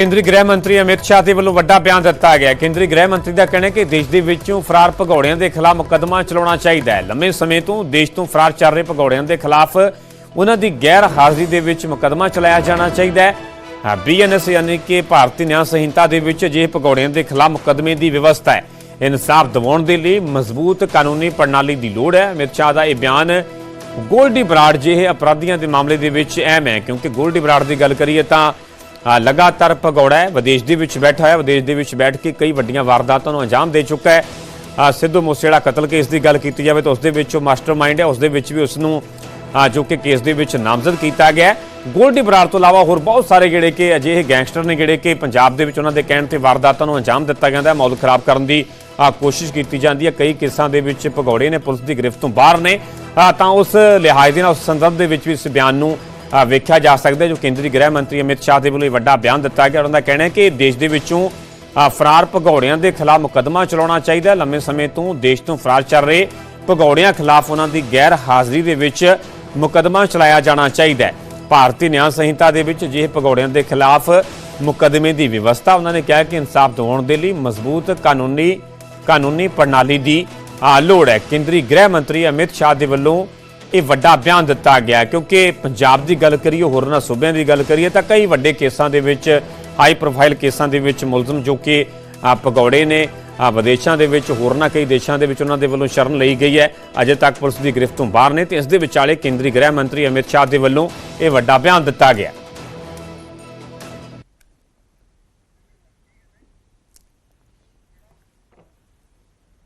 ਕੇਂਦਰੀ ਗ੍ਰਹਿ ਮੰਤਰੀ ਅਮਿਤ ਸ਼ਾਹ ਦੇ ਵੱਲੋਂ ਵੱਡਾ ਬਿਆਨ ਦਿੱਤਾ ਗਿਆ। ਕੇਂਦਰੀ ਗ੍ਰਹਿ ਮੰਤਰੀ ਦਾ ਕਹਿਣਾ ਹੈ ਕਿ ਦੇਸ਼ ਦੇ ਵਿੱਚੋਂ ਫਰਾਰ ਭਗੌੜਿਆਂ ਦੇ ਖਿਲਾਫ ਮੁਕੱਦਮਾ ਚਲਾਉਣਾ ਚਾਹੀਦਾ ਹੈ। ਲੰਮੇ ਸਮੇਂ ਤੋਂ ਦੇਸ਼ ਤੋਂ ਫਰਾਰ ਚੱਲ ਰਹੇ ਭਗੌੜਿਆਂ ਦੇ ਖਿਲਾਫ ਉਹਨਾਂ ਦੀ ਗੈਰ ਹਾਜ਼ਰੀ ਦੇ ਵਿੱਚ ਮੁਕੱਦਮਾ ਚਲਾਇਆ ਜਾਣਾ ਚਾਹੀਦਾ ਹੈ। ਬੀਐਨਐਸ ਯਾਨੀ ਕਿ ਭਾਰਤੀ ਨਿਆਂ ਸੰਹਿਤਾ ਦੇ ਵਿੱਚ ਜੇ ਭਗੌੜਿਆਂ ਦੇ ਖਿਲਾਫ ਮੁਕੱਦਮੇ ਦੀ ਵਿਵਸਥਾ ਹੈ। ਇਨਸਾਫ ਦਿਵਾਉਣ ਦੇ ਲਈ ਮਜ਼ਬੂਤ ਕਾਨੂੰਨੀ ਪ੍ਰਣਾਲੀ ਦੀ ਲੋੜ ਹੈ। ਅਮਿਤ ਸ਼ਾਹ ਦਾ ਇਹ ਬਿਆਨ ਗੋਲਡੀ ਬਰਾੜ ਜਿਹੇ ਅਪਰਾਧੀਆਂ ਦੇ ਮਾਮਲੇ ਦੇ ਵਿੱਚ ਅਹਿਮ ਹੈ। ਕਿਉਂਕਿ ਗੋਲਡੀ ਬਰਾੜ ਦੀ ਗੱਲ ਕਰੀਏ ਤਾਂ ਲਗਾਤਾਰ ਭਗੌੜਾ ਹੈ। ਵਿਦੇਸ਼ ਦੇ ਵਿੱਚ ਬੈਠਾ ਹੈ ਵਿਦੇਸ਼ ਦੇ ਵਿੱਚ ਬੈਠ ਕੇ ਕਈ ਵੱਡੀਆਂ ਵਾਰਦਾਤਾਂ ਨੂੰ ਅੰਜਾਮ ਦੇ ਚੁੱਕਾ ਹੈ। ਸਿੱਧੂ ਮੂਸੇਵਾਲਾ ਕਤਲ ਕੇਸ ਦੀ ਗੱਲ ਕੀਤੀ ਜਾਵੇ ਤਾਂ ਉਸ ਦੇ ਵਿੱਚ ਉਹ ਮਾਸਟਰਮਾਈਂਡ ਹੈ। ਉਸ ਦੇ ਵਿੱਚ ਵੀ ਉਸ ਨੂੰ ਜੋ ਕਿ ਕੇਸ ਦੇ ਵਿੱਚ ਨਾਮਜ਼ਦ ਕੀਤਾ ਗਿਆ ਗੋਲਡੀ ਬਰਾੜ ਤੋਂ ਇਲਾਵਾ ਹੋਰ ਬਹੁਤ ਸਾਰੇ ਜਿਹੜੇ ਕਿ ਅਜਿਹੇ ਗੈਂਗਸਟਰ ਨੇ ਜਿਹੜੇ ਕਿ ਪੰਜਾਬ ਦੇ ਵਿੱਚ ਉਹਨਾਂ ਦੇ ਕਹਿਣ ਤੇ ਵਾਰਦਾਤਾਂ ਨੂੰ ਅੰਜਾਮ ਦਿੱਤਾ ਜਾਂਦਾ ਹੈ। ਮਾਹੌਲ ਖਰਾਬ ਕਰਨ ਦੀ ਕੋਸ਼ਿਸ਼ ਕੀਤੀ ਜਾਂਦੀ ਹੈ। ਕਈ ਕੇਸਾਂ ਦੇ ਵਿੱਚ ਭਗੌੜੇ ਨੇ ਪੁਲਿਸ ਦੀ ਗ੍ਰਿਫਤ ਤੋਂ ਬਾਹਰ ਨੇ। ਤਾਂ ਉਸ ਲਿਹਾਜ਼ ਦੇ ਨਾਲ ਉਸ ਸੰਦਰਭ ਦੇ ਵਿੱਚ ਵੀ ਇਸ ਬਿਆਨ ਨੂੰ ਵੇਖਿਆ ਜਾ ਸਕਦਾ ਜੋ ਕੇਂਦਰੀ ਗ੍ਰਹਿ ਮੰਤਰੀ ਅਮਿਤ ਸ਼ਾਹ ਦੇ ਵੱਲੋਂ ਇਹ ਵੱਡਾ ਬਿਆਨ ਦਿੱਤਾ ਗਿਆ ਉਹਨਾਂ ਦਾ ਕਹਿਣਾ ਹੈ ਕਿ ਦੇਸ਼ ਦੇ ਵਿੱਚੋਂ ਫਰਾਰ ਭਗੌੜਿਆਂ ਦੇ ਖਿਲਾਫ ਮੁਕੱਦਮਾ ਚਲਾਉਣਾ ਚਾਹੀਦਾ ਹੈ। ਲੰਮੇ ਸਮੇਂ ਤੋਂ ਦੇਸ਼ ਤੋਂ ਫਰਾਰ ਚੱਲ ਰਹੇ ਭਗੌੜਿਆਂ ਖਿਲਾਫ ਉਹਨਾਂ ਦੀ ਗੈਰ ਹਾਜ਼ਰੀ ਦੇ ਵਿੱਚ ਮੁਕੱਦਮਾ ਚਲਾਇਆ ਜਾਣਾ ਚਾਹੀਦਾ ਹੈ। ਭਾਰਤੀ ਨਿਆਂ ਸੰਹਿਤਾ ਦੇ ਵਿੱਚ ਜਿਹੇ ਭਗੌੜਿਆਂ ਦੇ ਖਿਲਾਫ ਮੁਕੱਦਮੇ ਦੀ ਵਿਵਸਥਾ ਉਹਨਾਂ ਨੇ ਕਿਹਾ ਕਿ ਇਨਸਾਫ ਦਿਵਾਉਣ ਦੇ ਲਈ ਮਜ਼ਬੂਤ ਕਾਨੂੰਨੀ ਕਾਨੂੰਨੀ ਪ੍ਰਣਾਲੀ ਦੀ ਲੋੜ ਹੈ। ਕੇਂਦਰੀ ਗ੍ਰਹਿ ਮੰਤਰੀ ਅਮਿਤ ਸ਼ਾਹ ਦੇ ਵੱਲੋਂ ਇਹ ਵੱਡਾ ਬਿਆਨ ਦਿੱਤਾ ਗਿਆ ਕਿਉਂਕਿ ਪੰਜਾਬ ਦੀ ਗੱਲ ਕਰੀਏ ਹੋਰਨਾਂ ਸੂਬਿਆਂ ਦੀ ਗੱਲ ਕਰੀਏ ਤਾਂ ਕਈ ਵੱਡੇ ਕੇਸਾਂ ਦੇ ਵਿੱਚ ਹਾਈ ਪ੍ਰੋਫਾਈਲ ਕੇਸਾਂ ਦੇ ਵਿੱਚ ਮੁਲਜ਼ਮ ਜੋ ਕਿ ਅ, ਨੇ ਵਿਦੇਸ਼ਾਂ ਦੇ ਵਿੱਚ ਹੋਰਨਾਂ ਕਈ ਦੇਸ਼ਾਂ ਦੇ ਵਿੱਚ ਉਹਨਾਂ ਦੇ ਵੱਲੋਂ ਸ਼ਰਨ ਲਈ ਗਈ ਹੈ। ਅਜੇ ਤੱਕ ਪੁਲਿਸ ਦੀ ਗ੍ਰਿਫਤ ਤੋਂ ਬਾਹਰ ਨੇ ਤੇ ਇਸ ਦੇ ਵਿਚਾਲੇ ਕੇਂਦਰੀ ਗ੍ਰਹਿ ਮੰਤਰੀ ਅਮਿਤ ਸ਼ਾਹ ਦੇ ਵੱਲੋਂ ਇਹ ਵੱਡਾ ਬਿਆਨ ਦਿੱਤਾ ਗਿਆ।